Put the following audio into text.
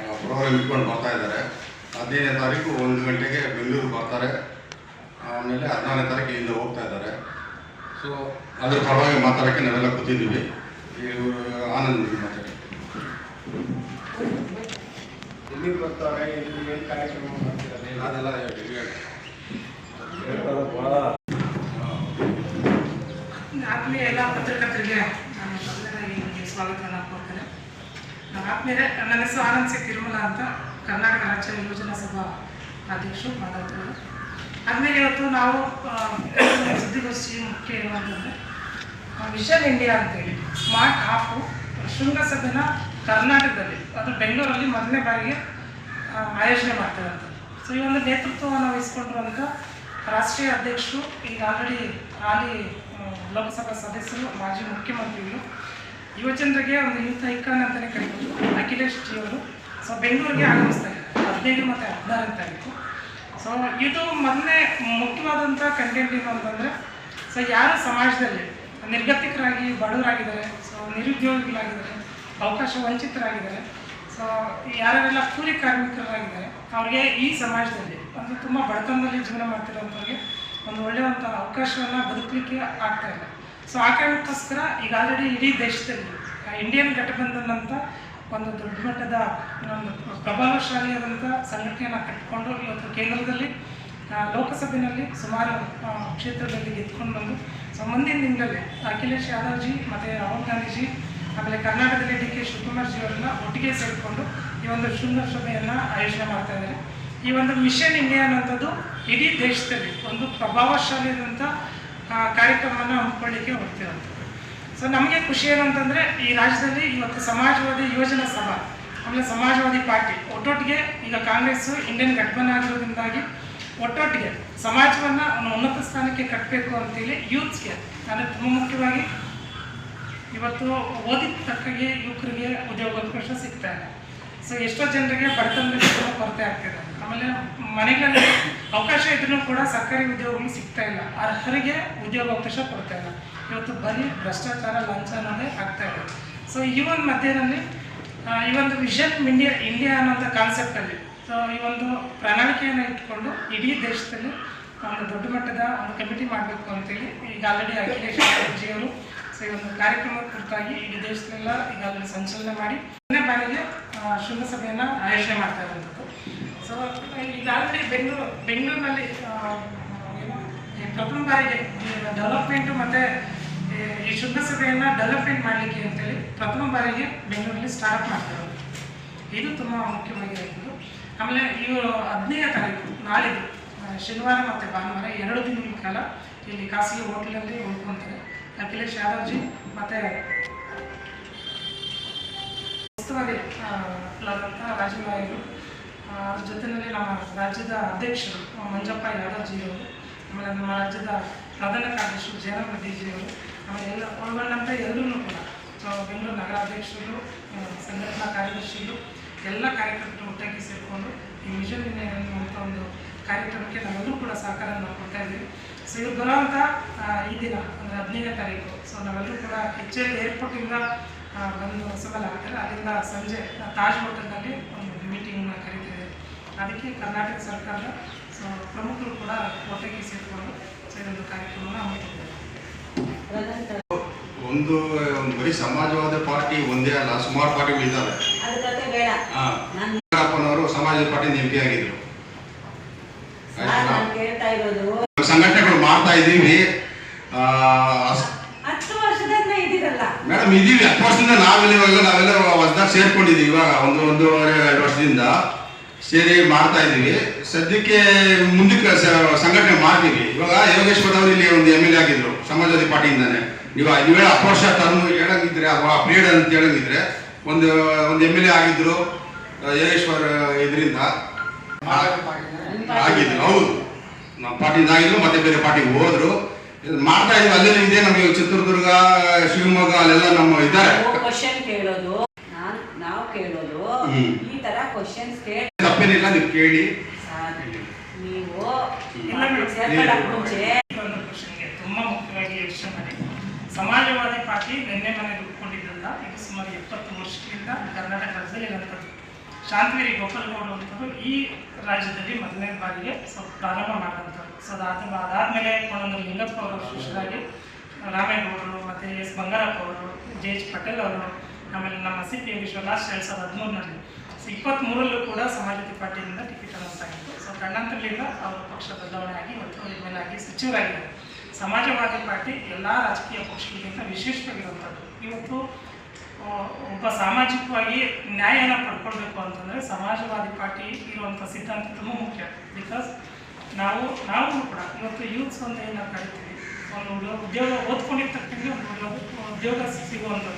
Program ಇಟ್ಕೊಂಡು ಬರ್ತಾ ಇದ್ದಾರೆ. ಹದಿನೈದನೇ ತಾರೀಕು ಒಂದು ಗಂಟೆಗೆ ಬೆಂಗಳೂರು ಬರ್ತಾರೆ. ಆಮೇಲೆ ಹದಿನಾರನೇ ತಾರೀಕು ಇಲ್ಲಿಂದ ಹೋಗ್ತಾ ಇದ್ದಾರೆ. ಸೊ ಅದ್ರ ಪರವಾಗಿ ಮಾತಾಡೋಕ್ಕೆ ನಾವೆಲ್ಲ ಕೂತಿದ್ದೀವಿ. ಇವರು ಆನಂದ್ ಮಾತಾಡಿ. ಎಲ್ಲಿ ಬರ್ತಾರೆ ಎಲ್ಲಿ ಏನು ಕಾರ್ಯಕ್ರಮ ಮಾಡ್ತಿದ್ದಾರೆ? ಅದೆಲ್ಲ. ಆತ್ಮೀಯ ಎಲ್ಲ ಪತ್ರಕರ್ತರಿಗೆ ನಾನು ಸ್ವಾಗತವನ್ನು ಆತ್ಮೀಯರೇ ನನ್ನ ಹೆಸರು ಆನಂದ್ ಸಿ ತಿರುಮಲ ಅಂತ ಕರ್ನಾಟಕ ರಾಜ್ಯ ಯೋಜನಾ ಸಭಾ ಅಧ್ಯಕ್ಷರು ಮಾತಾಡ್ತಾರೆ. ಆದಮೇಲೆ ಇವತ್ತು ನಾವು ಸುದ್ದಿಗೋಷ್ಠಿ ಮುಖ್ಯ ಏನು ಅಂತಂದರೆ ವಿಷನ್ ಇಂಡಿಯಾ ಅಂತೇಳಿ, ಸ್ಮಾರ್ಟ್ ಆ್ಯಪು ಶೃಂಗಸಭೆನ ಕರ್ನಾಟಕದಲ್ಲಿ ಅದು ಬೆಂಗಳೂರಲ್ಲಿ ಮೊದಲನೇ ಬಾರಿಗೆ ಆಯೋಜನೆ ಮಾಡ್ತಾರಂತ ಸೊ ಈ ಒಂದು ನೇತೃತ್ವವನ್ನು ವಹಿಸ್ಕೊಂಡಿರುವಂಥ ರಾಷ್ಟ್ರೀಯ ಅಧ್ಯಕ್ಷರು, ಈಗ ಆಲ್ರೆಡಿ ಹಾಲಿ ಲೋಕಸಭಾ ಸದಸ್ಯರು, ಮಾಜಿ ಮುಖ್ಯಮಂತ್ರಿಗಳು ಯುವಜನರಿಗೆ ಒಂದು ಯೂತ್ ಐಕಾನ್ ಅಂತಲೇ ಕರಿಬೋದು. ಅಖಿಲೇಶ್ ಜಿ ಅವರು ಸೊ ಬೆಂಗಳೂರಿಗೆ ಆಗಮಿಸ್ತಾ ಹದಿನೈದು ಮತ್ತು ಹದಿನಾರನೇ ತಾರೀಕು ಸೊ ಇದು ಮೊದಲನೇ ಮುಖ್ಯವಾದಂಥ ಕಂಟೆಂಟ್ ಏನು ಅಂತಂದರೆ ಸೊ ಯಾರು ಸಮಾಜದಲ್ಲಿ ನಿರ್ಗತಿಕರಾಗಿ, ಬಡವರಾಗಿದ್ದಾರೆ ಸೊ ನಿರುದ್ಯೋಗಿಗಳಾಗಿದ್ದಾರೆ, ಅವಕಾಶ ವಂಚಿತರಾಗಿದ್ದಾರೆ ಸೊ ಯಾರೆಲ್ಲ ಕೂಲಿ ಕಾರ್ಮಿಕರಾಗಿದ್ದಾರೆ, ಅವ್ರಿಗೆ ಈ ಸಮಾಜದಲ್ಲಿ ಅಂದರೆ ತುಂಬ ಬಡತನದಲ್ಲಿ ಜೀವನ ಮಾಡ್ತಿರೋಂಥವ್ರಿಗೆ ಒಂದು ಒಳ್ಳೆಯವಂಥ ಅವಕಾಶವನ್ನು ಬದುಕಲಿಕ್ಕೆ ಆಗ್ತಾ ಸೊ ಆ ಕಾರಣಕ್ಕೋಸ್ಕರ ಈಗ ಆಲ್ರೆಡಿ ಇಡೀ ದೇಶದಲ್ಲಿ ಇಂಡಿಯನ್ ಘಟಬಂಧನ್ ಅಂತ ಒಂದು ದೊಡ್ಡ ಮಟ್ಟದ ಒಂದು ಪ್ರಭಾವಶಾಲಿಯಾದಂಥ ಸಂಘಟನೆಯನ್ನು ಕಟ್ಟಿಕೊಂಡು ಇವತ್ತು ಕೇಂದ್ರದಲ್ಲಿ ಲೋಕಸಭೆಯಲ್ಲಿ ಸುಮಾರು ಕ್ಷೇತ್ರದಲ್ಲಿ ಗೆದ್ದುಕೊಂಡು ಬಂದು ಸೊ ಮುಂದಿನ ದಿನದಲ್ಲಿ ಅಖಿಲೇಶ್ ಯಾದವ್ಜಿ ಮತ್ತು ರಾಹುಲ್ ಗಾಂಧೀಜಿ, ಆಮೇಲೆ ಕರ್ನಾಟಕದಲ್ಲಿ ಡಿ ಕೆ ಶಿವಕುಮಾರ್ ಜಿ ಅವರನ್ನ ಒಟ್ಟಿಗೆ ಸೇರಿಕೊಂಡು ಈ ಒಂದು ಶೃಂಗಸಭೆಯನ್ನು ಆಯೋಜನೆ ಮಾಡ್ತಾ ಇದ್ದಾರೆ. ಈ ಒಂದು ಮಿಷನ್ ಇಂಡಿಯಾ ಅನ್ನೋಂಥದ್ದು ಇಡೀ ದೇಶದಲ್ಲಿ ಒಂದು ಪ್ರಭಾವಶಾಲಿಯಾದಂಥ ಕಾರ್ಯಕ್ರಮವನ್ನು ಹಮ್ಮಿಕೊಳ್ಳಿಕ್ಕೆ ಹೋಗ್ತಿರೋಂಥದ್ದು ಸೊ ನಮಗೆ ಖುಷಿ ಏನಂತಂದರೆ ಈ ರಾಜ್ಯದಲ್ಲಿ ಇವತ್ತು ಸಮಾಜವಾದಿ ಯೋಜನಾ ಸಭಾ, ಆಮೇಲೆ ಸಮಾಜವಾದಿ ಪಾರ್ಟಿ, ಒಟ್ಟೊಟ್ಟಿಗೆ ಈಗ ಕಾಂಗ್ರೆಸ್ಸು ಇಂಡಿಯನ್ ಗಠಬಂಧನ ಆಗಿರೋದ್ರಿಂದಾಗಿ ಒಟ್ಟೊಟ್ಟಿಗೆ ಸಮಾಜವನ್ನು ಒಂದು ಉನ್ನತ ಸ್ಥಾನಕ್ಕೆ ಕಟ್ಟಬೇಕು ಅಂತೇಳಿ ಯೂತ್ಸ್ಗೆ, ಅಂದರೆ ತುಂಬ ಮುಖ್ಯವಾಗಿ ಇವತ್ತು ಓದಿದ ತಕ್ಕಗೆ ಯುವಕರಿಗೆ ಉದ್ಯೋಗಾವಕಾಶ ಸಿಗ್ತಾ ಇದೆ. ಸೊ ಎಷ್ಟೋ ಜನರಿಗೆ ಬಡತನದಲ್ಲಿ ಕೊರತೆ ಆಗ್ತಿದೆ. ಆಮೇಲೆ ಮನೆಗಳಲ್ಲಿ ಅವಕಾಶ ಇದ್ರೂ ಕೂಡ ಸರ್ಕಾರಿ ಉದ್ಯೋಗಗಳು ಸಿಗ್ತಾ ಇಲ್ಲ. ಅರ್ಹರಿಗೆ ಉದ್ಯೋಗಾವಕಾಶ ಕೊಡ್ತಾ ಇಲ್ಲ. ಇವತ್ತು ಬರೀ ಭ್ರಷ್ಟಾಚಾರ ಲಂಚ ಅನ್ನೋದೇ ಆಗ್ತಾ ಇದೆ. ಸೊ ಈ ಒಂದು ಮಧ್ಯದಲ್ಲಿ ಈ ಒಂದು ವಿಷನ್ ಇಂಡಿಯಾ ಇಂಡಿಯಾ ಅನ್ನೋಂಥ ಕಾನ್ಸೆಪ್ಟಲ್ಲಿ ಸೊ ಈ ಒಂದು ಪ್ರಣಾಳಿಕೆಯನ್ನು ಇಟ್ಕೊಂಡು ಇಡೀ ದೇಶದಲ್ಲಿ ಒಂದು ದೊಡ್ಡ ಮಟ್ಟದ ಒಂದು ಕಮಿಟಿ ಮಾಡಬೇಕು ಅಂತೇಳಿ ಈಗ ಆಲ್ರೆಡಿ ಅಖಿಲೇಶ್ ಜಿಯವರು ಸೊ ಈ ಒಂದು ಕಾರ್ಯಕ್ರಮ ಕುರಿತಾಗಿ ಇಡೀ ದೇಶದಲ್ಲೆಲ್ಲ ಈಗ ಸಂಚಲನ ಮಾಡಿ ಮೊದಲನೇ ಬಾರಿಗೆ ಶೃಂಗಸಭೆಯನ್ನು ಆಯೋಜನೆ ಮಾಡ್ತಾ ಇರುವಂಥದ್ದು. ಸೊ ಆಲ್ರೆಡಿ ಬೆಂಗಳೂರು ಬೆಂಗಳೂರಿನಲ್ಲಿ ಏನು, ಪ್ರಥಮ ಬಾರಿಗೆ ಡೆವಲಪ್ಮೆಂಟು ಮತ್ತು ಈ ಶೃಂಗಸಭೆಯನ್ನು ಡೆವಲಪ್ಮೆಂಟ್ ಮಾಡಲಿಕ್ಕೆ ಅಂತೇಳಿ ಪ್ರಥಮ ಬಾರಿಗೆ ಬೆಂಗಳೂರಲ್ಲಿ ಸ್ಟಾರ್ಟ್ ಮಾಡ್ತಾರೆ. ಇದು ತುಂಬ ಮುಖ್ಯವಾಗಿರುವಂಥದ್ದು. ಆಮೇಲೆ ಇವರು ಹದಿನೈದು ತಾರೀಕು ನಾಳಿದ್ದು ಶನಿವಾರ ಮತ್ತು ಭಾನುವಾರ ಎರಡು ದಿನಗಳ ಕಾಲ ಇಲ್ಲಿ ಖಾಸಗಿ ಹೋಟೆಲಲ್ಲಿ ಉಳ್ಕೊತಾರೆ ಅಖಿಲೇಶ್ ಯಾದವ್ಜಿ ಮತ್ತು ಉಸ್ತುವಾರಿ ರಾಜೀವ್ ಅದ್ರ ಜೊತೆಯಲ್ಲಿ ನಮ್ಮ ರಾಜ್ಯದ ಅಧ್ಯಕ್ಷರು ಮಂಜಪ್ಪ ಯಾದವ್ಜಿಯವರು, ಆಮೇಲೆ ನಮ್ಮ ರಾಜ್ಯದ ಪ್ರಧಾನ ಕಾರ್ಯದರ್ಶಿ ಜಯರಾಮ್ ರೆಡ್ಡಿಜಿಯವರು, ಆಮೇಲೆ ಎಲ್ಲ ಒಳಗೊಂಡಂಥ ಎಲ್ಲರೂ ಕೂಡ ಬೆಂಗಳೂರು ನಗರ ಅಧ್ಯಕ್ಷರು ಸಂಘಟನಾ ಕಾರ್ಯದರ್ಶಿಗಳು, ಎಲ್ಲ ಕಾರ್ಯಕರ್ತರು ಒಟ್ಟಾಗಿ ಸೇರಿಕೊಂಡು ಈ ಮಿಷನ್ ಅನ್ನುವಂಥ ಒಂದು ಕಾರ್ಯಕ್ರಮಕ್ಕೆ ನಾವೆಲ್ಲರೂ ಕೂಡ ಸಹಕಾರವನ್ನು ಕೊಡ್ತಾ ಇದ್ದೀವಿ. ಸೊ ಇದು ಬರುವಂಥ ಈ ದಿನ, ಅಂದರೆ ಹದಿನೈದನೇ ತಾರೀಕು. ಸೊ ನಾವೆಲ್ಲರೂ ಕೂಡ ಎಚ್ ಏರ್ಪೋರ್ಟಿಂದ ಬಂದು ಹೊಸಬಲ ಆಗ್ತಾರೆ ಅಲ್ಲಿಂದ ಸಂಜೆ ತಾಜ್ ಹೋಟೆಲ್ನಲ್ಲಿ ಒಂದು ಮೀಟಿಂಗ್ನ ಕರೀತಿದೆ ಅದಕ್ಕೆ ಕರ್ನಾಟಕ ಸರ್ಕಾರದ ಸೊ ಪ್ರಮುಖರು ಕೂಡ ಒಟ್ಟಿಗೆ ಸೇರಿಕೊಂಡು ಸೊ ಕಾರ್ಯಕ್ರಮವನ್ನು ಹಮ್ಮಿಕೊಂಡಿದ್ದಾರೆ. ಒಂದು ಒಂದು ಬರೀ ಸಮಾಜವಾದ ಪಾರ್ಟಿ ಒಂದೇ ಅಲ್ಲ ಸುಮಾರು ಪಾರ್ಟಿಗಳು ಇದ್ದಾವೆ ಅವರು ಕತೆ ಬೇಡ. ಹಾಂ. ನಾನು ಯಡಿಯೂರಪ್ಪನವರು ಸಮಾಜದ ಪಾರ್ಟಿ ಎಂ ಆಗಿದ್ರು. ನಾನು ಕೇಳ್ತಾ ಇರೋದು. ಸಂಘಟನೆಗಳು ಮಾಡ್ತಾ ಇದ್ದೀವಿ. ಮೇಡಮ್ ಇದೀವಿ ಹತ್ತು ವರ್ಷದಿಂದ ನಾವೆಲ್ಲ ಇವಾಗ ನಾವೆಲ್ಲ ಹೊಸದಾಗಿ ಸೇರ್ಕೊಂಡಿದ್ದೀವಿ. ಇವಾಗ ಒಂದು ಒಂದೂವರೆ ಎರಡು ವರ್ಷದಿಂದ. ಸೇರಿ ಮಾಡ್ತಾ ಇದ್ದೀವಿ. ಸದ್ಯಕ್ಕೆ ಮುಂದಕ್ಕೆ ಸಂಘಟನೆ ಮಾಡ್ತೀವಿ. ಇವಾಗ ಯೋಗೇಶ್ವರ್ ಅವರು ಇಲ್ಲಿ ಒಂದು ಎಂ ಎಲ್ ಎ ಆಗಿದ್ರು, ಸಮಾಜವಾದಿ ಪಾರ್ಟಿಯಿಂದಾನೆ. ಇವಾಗ ನೀವೇ ವರ್ಷ ಟರ್ಮ್ ಹೇಳಂಗಿದ್ರೆ ಅಥವಾ ಪೀರಿಯಡ್ ಅಂತ ಹೇಳಂಗಿದ್ರೆ ಒಂದು ಒಂದು ಎಂ ಎಲ್ ಎ ಆಗಿದ್ರು ಯೋಗೇಶ್ವರ ಇದರಿಂದ ಆಗಿದ್ರು. ಹೌದು. ನಮ್ಮ ಪಾರ್ಟಿಯಿಂದ ಆಗಿದ್ರು, ಮತ್ತೆ ಬೇರೆ ಪಾರ್ಟಿಗೆ ಹೋದ್ರು. ಮಾಡ್ತಾ ಇದ್ದೀವಿ. ಅಲ್ಲೇ ಇದೆ ನಮಗೆ ಚಿತ್ರದುರ್ಗ, ಶಿವಮೊಗ್ಗ ಅಲ್ಲೆಲ್ಲ ನಮ್ಮ ಇದ್ದಾರೆ ಕ್ವಶನ್ ಕೇಳೋದು ನಾನು ನಾವು ಕೇಳೋದು ಹ್ಮ್. ಈ ತರ ಕ್ವಶನ್ಸ್ ಕೇಳಿ ನೀವು ಕೇಳಿ. ನೀವು ತುಂಬ ಮುಖ್ಯವಾಗಿ ಯೋಚನೆ ಮಾಡಿ ಸಮಾಜವಾದಿ ಪಾರ್ಟಿ ನಿನ್ನೆ ಮನೆ ದುಡ್ಕೊಂಡಿದ್ದಲ್ಲ ಇದು ಸುಮಾರು ಎಪ್ಪತ್ತು ವರ್ಷದಿಂದ ಕರ್ನಾಟಕ ರಾಜ್ಯದಲ್ಲಿ ಇರುವಂಥದ್ದು ಶಾಂತಿಗಿರಿ ಗೋಪಾಲಗೌಡರು ಅಂತವರು ಈ ರಾಜ್ಯದಲ್ಲಿ ಮೊದಲನೇ ಬಾರಿಗೆ ಸ್ವಲ್ಪ ಪ್ರಾರಂಭ ಮಾಡಿದಂಥವ್ರು. ಸೊ ಅದಾದ ಅದಾದಮೇಲೆ ಒಂದೊಂದು ಲಿಂಗಪ್ಪ ಅವರು ಶಿಷ್ಯರಾಗಿ ರಾಮೇಗೌಡರು ಮತ್ತು ಎಸ್ ಬಂಗಾರಪ್ಪ ಅವರು ಜೆ ಎಚ್ ಪಟೇಲ್ ಅವರು ಆಮೇಲೆ ನಮ್ಮ ಸಿ ಪಿ ಲಾಸ್ಟ್ ಎರಡು ಸಾವಿರದ ಹದಿಮೂರರಲ್ಲಿ. ಸೊ ಇಪ್ಪತ್ತ್ಮೂರಲ್ಲೂ ಕೂಡ ಸಮಾಜವಾದಿ ಪಾರ್ಟಿಯಿಂದ ಟಿಕೆಟ್ ಅನೌನ್ಸ್ ಆಗಿತ್ತು ಸೊ ಗಂಡಂತರಲಿಂದ ಅವರು ಪಕ್ಷ ಬದಲಾವಣೆ ಆಗಿ ಮತ್ತು ಸಚಿವರಾಗಿದ್ದರು. ಸಮಾಜವಾದಿ ಪಾರ್ಟಿ ಎಲ್ಲ ರಾಜಕೀಯ ಪಕ್ಷಗಳಿಗಿಂತ ವಿಶೇಷವಾಗಿರುವಂಥದ್ದು ಇವತ್ತು ಒಬ್ಬ ಸಾಮಾಜಿಕವಾಗಿ ನ್ಯಾಯನ ಪಡ್ಕೊಳ್ಬೇಕು ಅಂತಂದರೆ ಸಮಾಜವಾದಿ ಪಾರ್ಟಿ ಇರುವಂಥ ಸಿದ್ಧಾಂತ ತುಂಬ ಮುಖ್ಯ. ಬಿಕಾಸ್ ನಾವು ನಾವು ಕೂಡ ಇವತ್ತು ಯೂತ್ಸ್ ಅಂತ ಏನು ನಾವು ಕರಿತೀವಿ, ಒಂದು ಉದ್ಯೋಗ- ಓದ್ಕೊಂಡಿರ್ತಕ್ಕಂಥ ಒಂದು ಉದ್ಯೋಗ ಸಿಗುವಂಥದ್ದು.